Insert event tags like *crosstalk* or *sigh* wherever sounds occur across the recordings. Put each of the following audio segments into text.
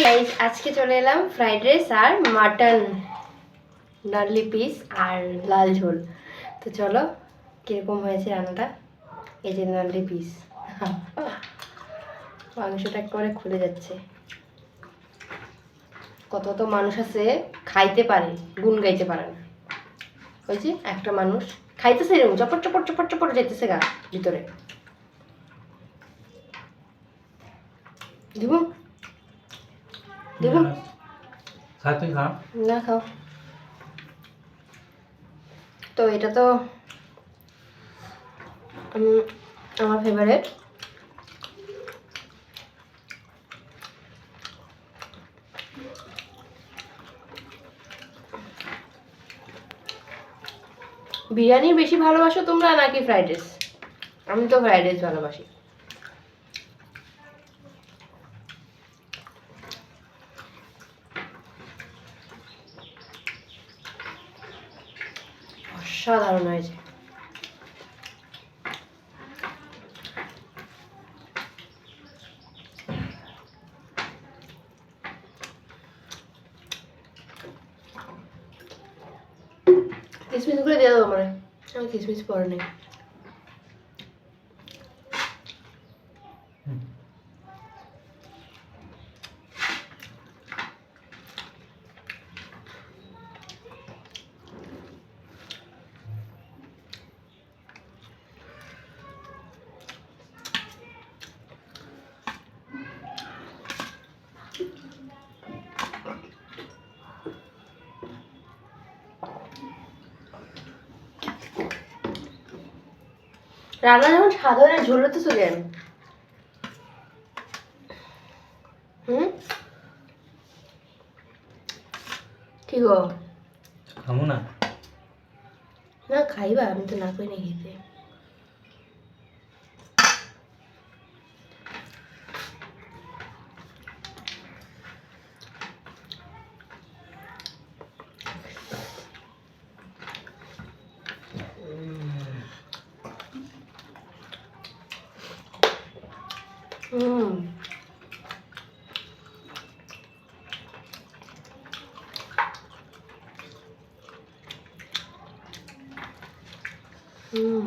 আজকে চলে এলাম ফ্রাইড রাইস আর মাটন নার্লি পিস আর লাল ঝোল। তো চলো, কীরকম হয়েছে রান্নাটা? এই যে নার্লি পিস মাংসটা একেবারে খুলে যাচ্ছে। কত কত মানুষ আছে, খাইতে পারে, গুণ গাইতে পারে না। ওই যে একটা মানুষ খাইতেছে এরকম, চপট চপট চপট চপট যেতেছে গা ভিতরে। দিব? দিব খা খা না খাও তো এটা তো আমার ফেভারিট বিরিয়ানি বেশি ভালোবাসো তোমরা নাকি ফ্রাইড রাইস আমি তো ফ্রাইড রাইস ভালোবাসি। অসাধারণ হয়েছে। কিসমিস করে দিয়ে দেবো আমার। আমি কিসমিস পরে নেই। রান্না যখন সাধারণ ঝোল তো কেন হুম? কি গো? খামো না? না খাইবা আমি তো না করি না খেতে। হুম হুম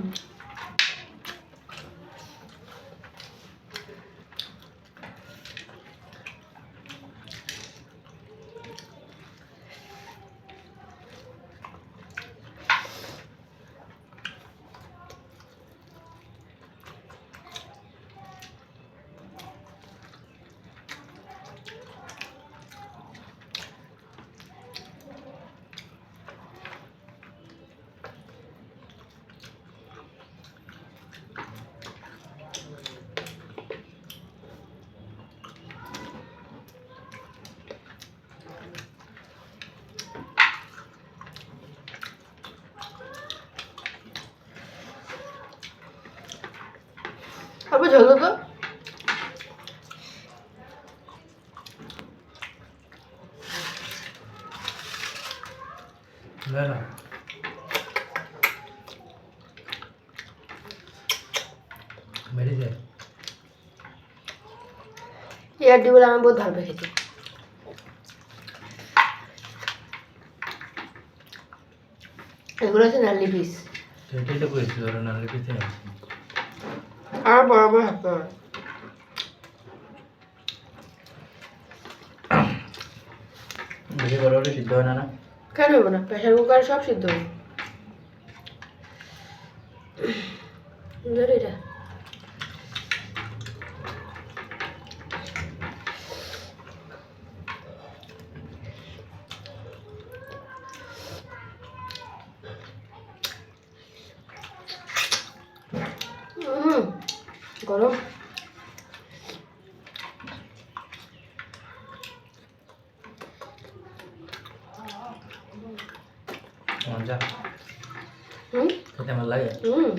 আবার ঝোল তো বেড়া বেড়ে যায় আড্ডিগুলো আমি বহুত ভালো খেতে এগুলো হচ্ছে নাল্লি পিস সেটাই তো করেছিল ওরা পিছিয়ে আছে। আর বড় বড় হাতে হবে বড় হলে সিদ্ধ হয় না না? কেন হবে না প্রেশার কুকারে সব সিদ্ধ হবে ধর গরম। মজা। হুম? খেতে আমার লাগে? হুম।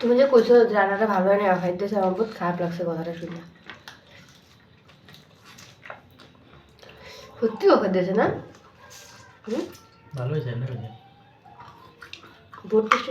তুমি যে কইছো রান্নাটা ভালো হয় না খাইতেছে আমার বহুত খারাপ লাগছে কথাটা শুনে। সত্যি দিয়েছে না? হুম? ভালো হয়েছে না হয়েছে বহুত টেস্ট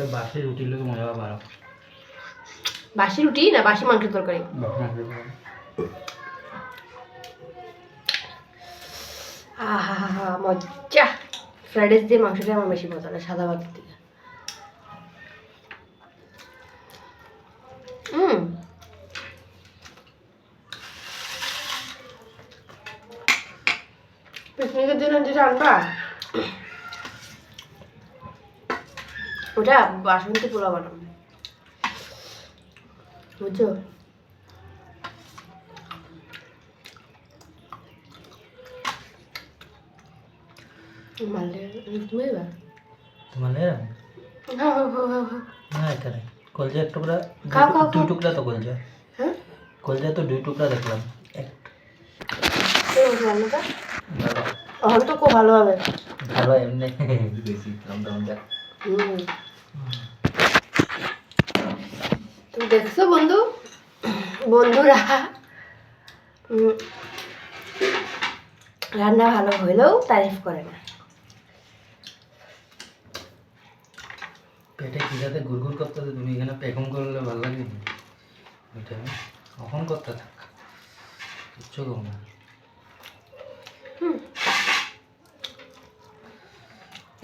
ওটা বাসি রুটির লোক মজা পারো বাসি রুটি না বাসি মাংসের তরকারি? আহা হা হা মজা ফ্রাইড রাইস দিয়ে মাংসটা আমার বেশি মজা লাগে সাদা ভাতের থেকে হুম পিকনিকের জন্য যেটা আনবা? ওটা বাসন্তী পোলাও বানাবো। বুঝছ? কলজা টুকরা দুই তো কলজা। হ্যাঁ? কলজা তো দুই টুকরা দেখলাম। এখন তো খুব ভালো হবে। ভালো এমনি। *laughs* বেশি হুম। তুমি দেখছ বন্ধু? বন্ধুরা রান্না ভালো হইলেও তারিফ করে না। পেটে খিদাতে গুড়গুড় করতে তুমি এখানে পেখম করলে ভালো লাগে ওইটা কখন করতে থাক? কিচ্ছু কম না। হুম।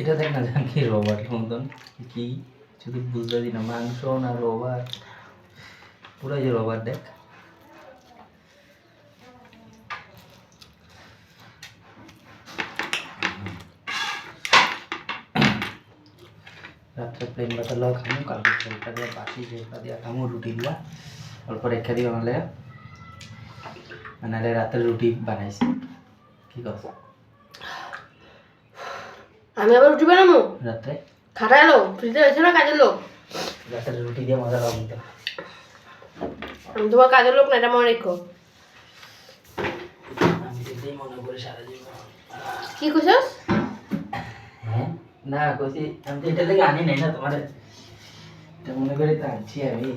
এটা দেখ না জান কি রবার মতন, কি শুধু বুঝতে দি না, মাংস না রবার পুরো যে রবার দেখ। রাত্রে প্লেন বাটার লগ খামু কালকে চলটা দিয়ে বাসি যেটা দিয়ে খামু রুটিগুলা অল্প রেখে দিও নাহলে। নাহলে রাত্রে রুটি বানাইছি। কি কথা আমি আবার রুটি বানাবো? রাত্রে খাটা এলো ফ্রিজে এসে না কাজের লোক? রাত্রে রুটি দিয়ে মজা লাগবে তো। আমি তোমার কাজের লোক না এটা মনে রেখো। আমি এটাই মনে করি সারা জীবন কি খুশস হ্যাঁ? না কইছি আমি তো এটা থেকে আনি নাই না তোমার এটা মনে করে তো আনছি আমি।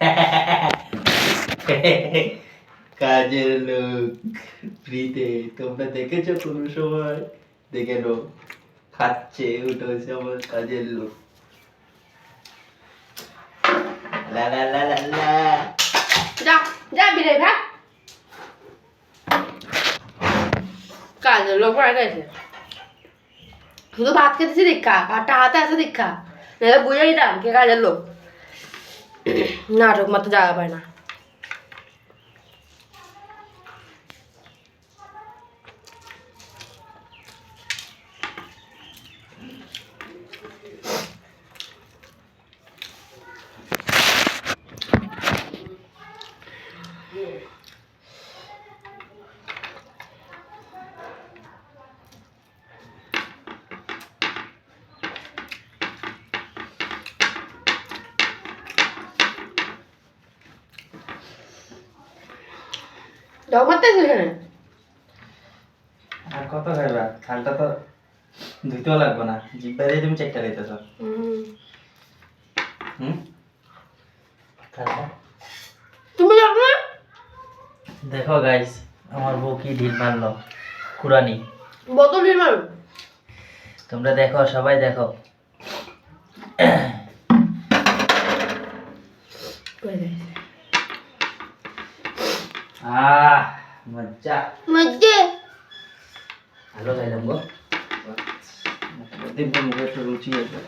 *laughs* কাজের লোক। ফ্রিতে তোমরা দেখেছ কোনো সময়? দেখে নো খাচ্ছে ওটা আমার কাজের লোক। যা কাজের লোক শুধু ভাত খেতেছি হাতে আছে কে কাজের লোক। নাটক মাত্র জায়গা পায় না। আর কত খাইবা? থালটা তো ধুইতেও লাগবে না। জিব্বা দিয়ে তুমি চেকটা দিতেছ হুম। হুম? তুমি না। দেখো গাইস আমার বউ কি ঢিল মারলো। কুরানি। বোতল নিয়ে মারো। তোমরা দেখো সবাই দেখো। আহ মজা মধ্যে ভালো খাইলাম গো দেখব মুখে একটু রুচি আছে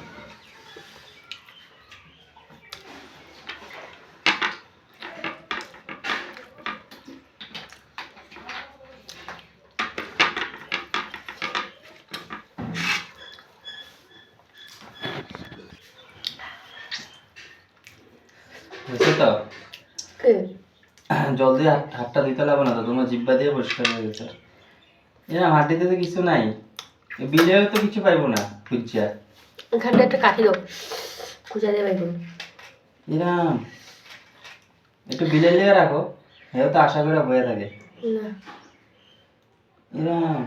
বুঝছ তো কে? জল দিয়ে হাত- হাতটা দিতে লাগবে না তো তোমার জিব্বা দিয়ে পরিষ্কার হয়ে গেছে। এরা হাড্ডিতে তো কিছু নাই। বিলেও তো কিছু পাইবো না খুঁজছা এখানটা একটা কাঠি দাও। খুঁজা দিয়ে বাইকুন এরাম একটু বিলের লেগে রাখো হেও তো আশা করে বয়ে থাকে। না। এরাম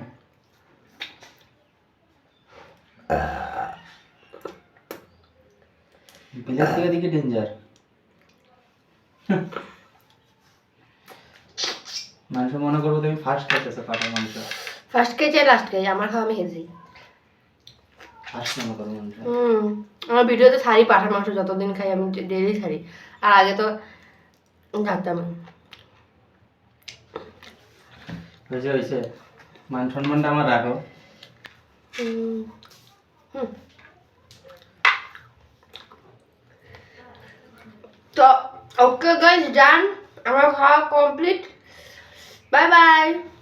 বিলের থেকে দিকে ডেঞ্জার মানুষ মনে করব তুমি ফার্স্ট খাইতেছো কাটা মাংস ফার্স্ট আর লাস্ট কেজি আমার খাওয়া আমি হেজি ফার্স্ট করো মানুষ হুম আমার ভিডিওতে ছাড়ি পাঠার মাংস যতদিন খাই আমি ডেলি ছাড়ি আর আগে তো জানতাম হয়েছে হয়েছে। মান সম্মানটা আমার রাখো। হুম হুম। তো ওকে গাইস ডান আমার খাওয়া কমপ্লিট 拜拜。